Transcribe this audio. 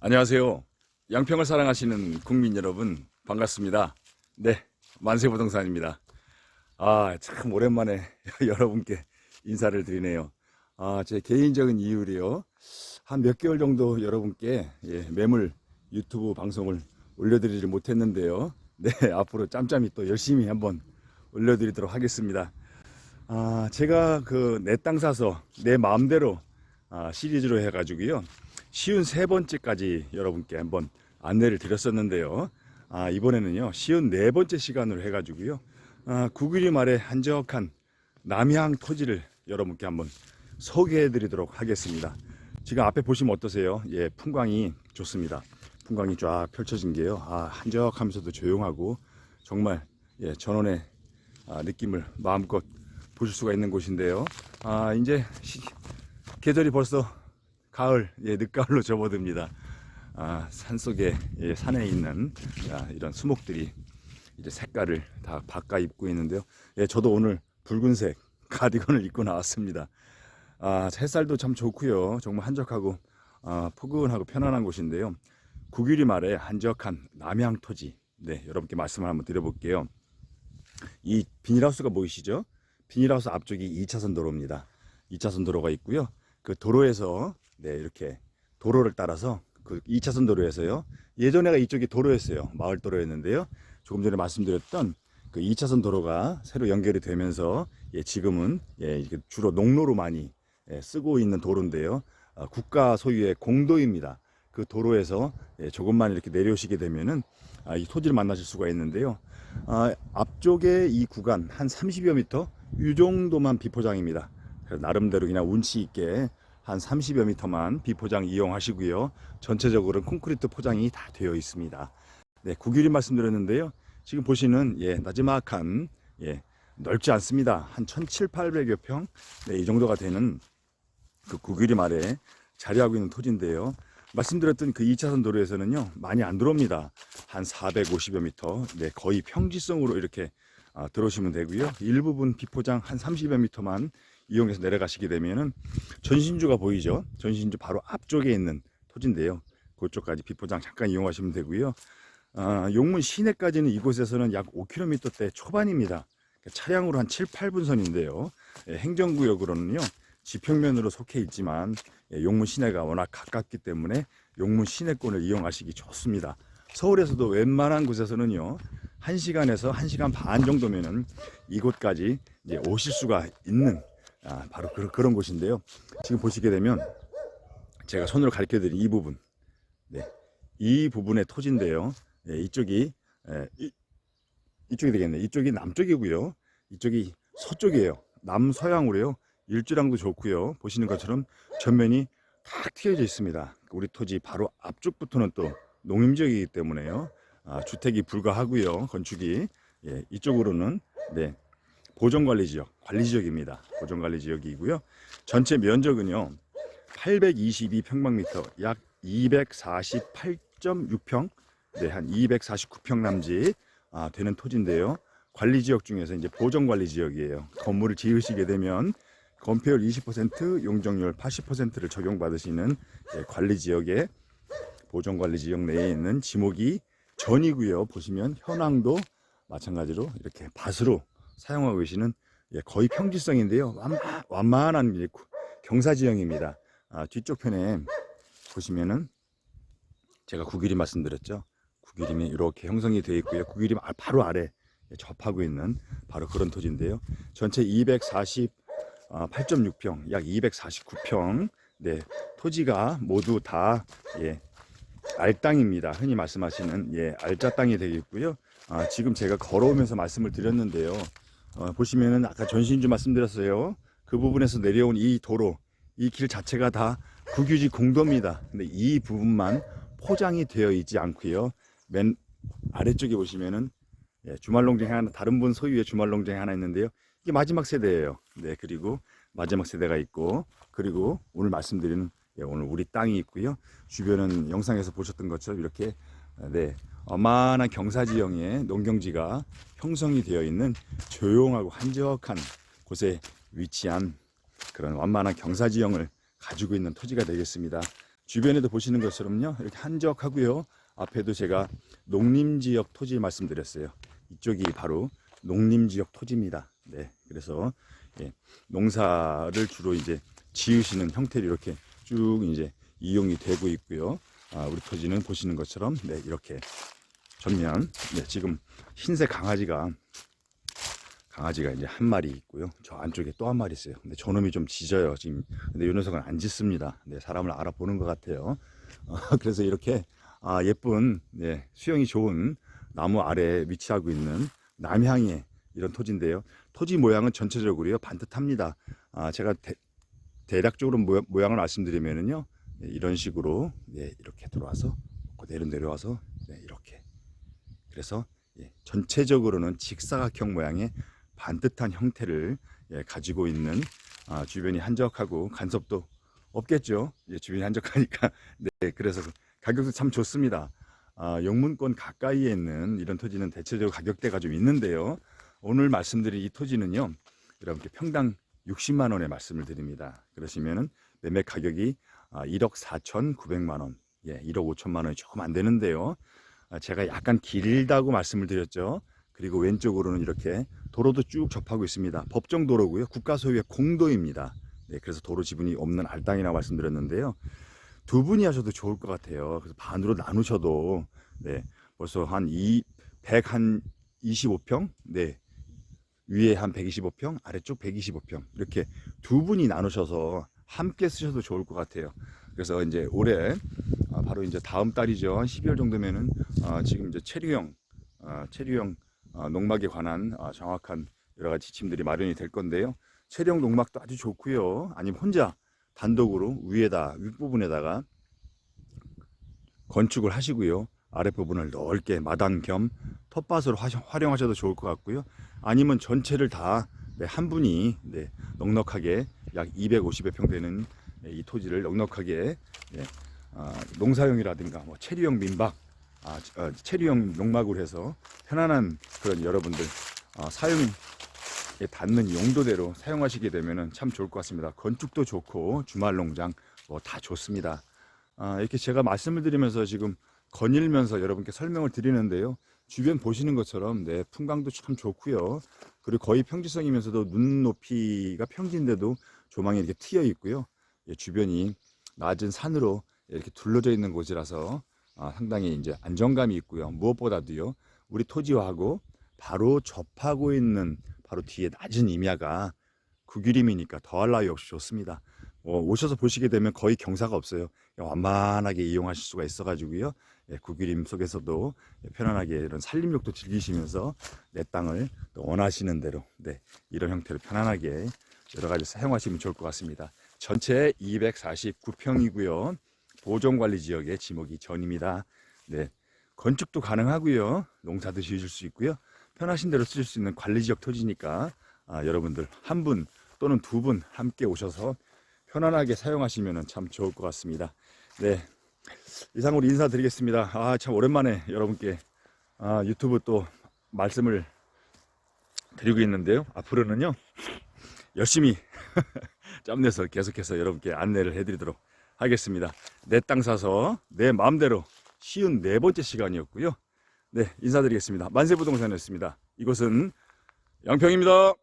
안녕하세요. 양평을 사랑하시는 국민 여러분, 반갑습니다. 네, 만세부동산입니다. 아, 참 오랜만에 여러분께 인사를 드리네요. 아, 제 개인적인 이유로요. 한 몇 개월 정도 여러분께 예, 매물 유튜브 방송을 올려드리지 못했는데요. 네, 앞으로 짬짬이 또 열심히 한번 올려드리도록 하겠습니다. 아, 제가 그 내 땅 사서 내 마음대로 아, 시리즈로 해가지고요. 쉬운 세 번째까지 여러분께 한번 안내를 드렸었는데요. 아, 이번에는요, 쉬운 네 번째 시간으로 해가지고요. 아, 구글이 말에 한적한 남향 토지를 여러분께 한번 소개해 드리도록 하겠습니다. 지금 앞에 보시면 어떠세요? 예, 풍광이 좋습니다. 풍광이 쫙 펼쳐진 게요. 아, 한적하면서도 조용하고 정말 예, 전원의 아, 느낌을 마음껏 보실 수가 있는 곳인데요. 아, 이제 시- 계절이 벌써 가을, 예, 늦가을로 접어듭니다. 아, 산 속에, 예, 산에 있는 아, 이런 수목들이 이제 색깔을 다 바꿔 입고 있는데요. 예, 저도 오늘 붉은색 가디건을 입고 나왔습니다. 아, 햇살도 참 좋고요. 정말 한적하고 아, 포근하고 편안한 곳인데요. 구규리 말에 한적한 남양 토지. 네, 여러분께 말씀을 한번 드려볼게요. 이 비닐하우스가 보이시죠? 비닐하우스 앞쪽이 2차선 도로입니다. 2차선 도로가 있고요. 그 도로에서 네, 이렇게 도로를 따라서 그 2차선 도로에서요. 예전에가 이쪽이 도로였어요. 마을 도로였는데요. 조금 전에 말씀드렸던 그 2차선 도로가 새로 연결이 되면서 예, 지금은 예, 주로 농로로 많이 예, 쓰고 있는 도로인데요. 아, 국가 소유의 공도입니다. 그 도로에서 예, 조금만 이렇게 내려오시게 되면은 아, 이 토지를 만나실 수가 있는데요. 아, 앞쪽에 이 구간 한 30여 미터 이 정도만 비포장입니다. 나름대로 그냥 운치 있게 한 30여 미터만 비포장 이용하시고요. 전체적으로는 콘크리트 포장이 다 되어 있습니다. 네, 구길이 말씀드렸는데요. 지금 보시는 예, 나지막한 예, 넓지 않습니다. 한 1,700, 800여 평. 네, 이 정도가 되는 그 구길이 말에 자리하고 있는 토지인데요. 말씀드렸던 그 2차선 도로에서는요, 많이 안 들어옵니다. 한 450여 미터. 네, 거의 평지성으로 이렇게 아, 들어오시면 되고요. 일부분 비포장 한 30여 미터만 이용해서 내려가시게 되면은 전신주가 보이죠? 전신주 바로 앞쪽에 있는 토지인데요. 그쪽까지 비포장 잠깐 이용하시면 되고요. 아, 용문 시내까지는 이곳에서는 약 5km대 초반입니다. 그러니까 차량으로 한 7, 8분 선인데요. 예, 행정구역으로는요. 지평면으로 속해 있지만 예, 용문 시내가 워낙 가깝기 때문에 용문 시내권을 이용하시기 좋습니다. 서울에서도 웬만한 곳에서는요. 1시간에서 1시간 반 정도면은 이곳까지 이제 오실 수가 있는 아, 바로 그, 그런 곳인데요. 지금 보시게 되면 제가 손으로 가르쳐 드린 이 부분. 네. 이 부분의 토지인데요. 예, 이쪽이 예, 이, 이쪽이 되겠네. 이쪽이 남쪽이고요. 이쪽이 서쪽이에요. 남서양으로요. 일주량도 좋고요. 보시는 것처럼 전면이 탁 트여져 있습니다. 우리 토지 바로 앞쪽부터는 또 농림지역이기 때문에요. 아, 주택이 불가하고요. 건축이 예, 이쪽으로는 네, 보존관리 지역, 관리 지역입니다. 보존관리 지역이고요. 전체 면적은요. 822 평방미터, 약 248.6평, 네, 한 249평 남짓 아, 되는 토지인데요. 관리 지역 중에서 이제 보존관리 지역이에요. 건물을 지으시게 되면 건폐율 20%, 용적률 80%를 적용받으시는 예, 관리 지역에 보존관리 지역 내에 있는 지목이 전이고요. 보시면 현황도 마찬가지로 이렇게 밭으로 사용하고 계시는 예, 거의 평지성인데요. 이제 구- 경사지형입니다. 아, 뒤쪽 편에 보시면은 제가 구길이 말씀드렸죠. 구길임이 이렇게 형성이 되어 있고요. 구길임 아- 바로 아래 접하고 있는 바로 그런 토지인데요. 전체 248.6평, 약 249평. 네, 토지가 모두 다 예, 알땅입니다. 흔히 말씀하시는 예, 알짜 땅이 되겠고요. 아, 지금 제가 걸어오면서 말씀을 드렸는데요. 어, 보시면은 아까 전신주 말씀드렸어요. 그 부분에서 내려온 이 도로, 이 길 자체가 다 국유지 공도입니다. 근데 이 부분만 포장이 되어 있지 않고요. 맨 아래쪽에 보시면은 예, 주말 농장 하나, 다른 분 소유의 주말 농장이 하나 있는데요. 이게 마지막 세대예요. 네, 그리고 마지막 세대가 있고, 그리고 오늘 말씀드리는 예, 오늘 우리 땅이 있고요. 주변은 영상에서 보셨던 것처럼 이렇게 네, 어마한 경사지형의 농경지가 형성이 되어 있는 조용하고 한적한 곳에 위치한 그런 완만한 경사지형을 가지고 있는 토지가 되겠습니다. 주변에도 보시는 것처럼요. 이렇게 한적하고요. 앞에도 제가 농림지역 토지 말씀드렸어요. 이쪽이 바로 농림지역 토지입니다. 네. 그래서 예, 농사를 주로 이제 지으시는 형태로 이렇게 쭉 이제 이용이 되고 있고요. 아, 우리 토지는 보시는 것처럼 네, 이렇게 전면 네, 지금 흰색 강아지가 강아지가 이제 한 마리 있고요. 저 안쪽에 또 한 마리 있어요. 근데 저놈이 좀 짖어요. 지금 근데 이 녀석은 안 짖습니다. 네, 사람을 알아보는 것 같아요. 어, 그래서 이렇게 아, 예쁜 네, 수영이 좋은 나무 아래에 위치하고 있는 남향의 이런 토지인데요. 토지 모양은 전체적으로요 반듯합니다. 아, 제가 대, 대략적으로 모양, 모양을 말씀드리면은요 네, 이런 식으로 네, 이렇게 들어와서 그대로 내려와서 네, 이렇게 그래서 예, 전체적으로는 직사각형 모양의 반듯한 형태를 예, 가지고 있는 아, 주변이 한적하고 간섭도 없겠죠. 예, 주변이 한적하니까 네 그래서 가격도 참 좋습니다. 아, 영문권 가까이에 있는 이런 토지는 대체적으로 가격대가 좀 있는데요. 오늘 말씀드린 이 토지는요, 여러분께 평당 60만 원에 말씀을 드립니다. 그러시면은 매매 가격이 아, 1억 4,900만 원, 예, 1억 5천만 원이 조금 안 되는데요. 아, 제가 약간 길다고 말씀을 드렸죠. 그리고 왼쪽으로는 이렇게 도로도 쭉 접하고 있습니다. 법정 도로고요. 국가 소유의 공도입니다. 네, 그래서 도로 지분이 없는 알땅이라고 말씀드렸는데요. 두 분이 하셔도 좋을 것 같아요. 그래서 반으로 나누셔도 네, 벌써 한 2, 100한 25평, 네, 위에 한 125평, 아래쪽 125평 이렇게 두 분이 나누셔서 함께 쓰셔도 좋을 것 같아요. 그래서 이제 올해 아, 바로 이제 다음 달이죠. 한 12월 정도면은 아, 지금 이제 체류형 아, 체류형 아, 농막에 관한 아, 정확한 여러 가지 지침들이 마련이 될 건데요. 체류형 농막도 아주 좋고요. 아니면 혼자 단독으로 위에다 윗부분에다가 건축을 하시고요. 아랫부분을 넓게 마당 겸 텃밭으로 화- 활용하셔도 좋을 것 같고요. 아니면 전체를 다한 분이 네, 넉넉하게 약 250여 평 되는 네, 이 토지를 넉넉하게 네, 아, 농사용이라든가 뭐 체류용 민박, 아, 어, 체류용 농막으로 해서 편안한 그런 여러분들 아, 사용에 닿는 용도대로 사용하시게 되면 참 좋을 것 같습니다. 건축도 좋고 주말 농장 뭐 다 좋습니다. 아, 이렇게 제가 말씀을 드리면서 지금 거닐면서 여러분께 설명을 드리는데요. 주변 보시는 것처럼 네, 풍광도 참 좋고요. 그리고 거의 평지성이면서도 눈높이가 평지인데도 조망이 이렇게 트여 있고요. 예, 주변이 낮은 산으로 이렇게 둘러져 있는 곳이라서 아, 상당히 이제 안정감이 있고요. 무엇보다도요. 우리 토지와하고 바로 접하고 있는 바로 뒤에 낮은 임야가 구규림이니까 더할 나위 없이 좋습니다. 어, 오셔서 보시게 되면 거의 경사가 없어요. 완만하게 이용하실 수가 있어가지고요. 예, 구규림 속에서도 예, 편안하게 이런 산림욕도 즐기시면서 내 땅을 또 원하시는 대로 네, 이런 형태로 편안하게 여러 가지 사용하시면 좋을 것 같습니다. 전체 249평이고요. 보존관리 지역의 지목이 전입니다. 네, 건축도 가능하고요. 농사도 지으실 수 있고요. 편하신 대로 쓰실 수 있는 관리 지역 토지니까 아, 여러분들 한 분 또는 두 분 함께 오셔서 편안하게 사용하시면 참 좋을 것 같습니다. 네. 이상으로 인사드리겠습니다. 아, 참 오랜만에 여러분께 아, 유튜브 또 말씀을 드리고 있는데요. 앞으로는요, 열심히 짬내서 계속해서 여러분께 안내를 해드리도록 하겠습니다. 내 땅 사서 내 마음대로 쉬운 네 번째 시간이었고요. 네, 인사드리겠습니다. 만세부동산이었습니다. 이곳은 양평입니다.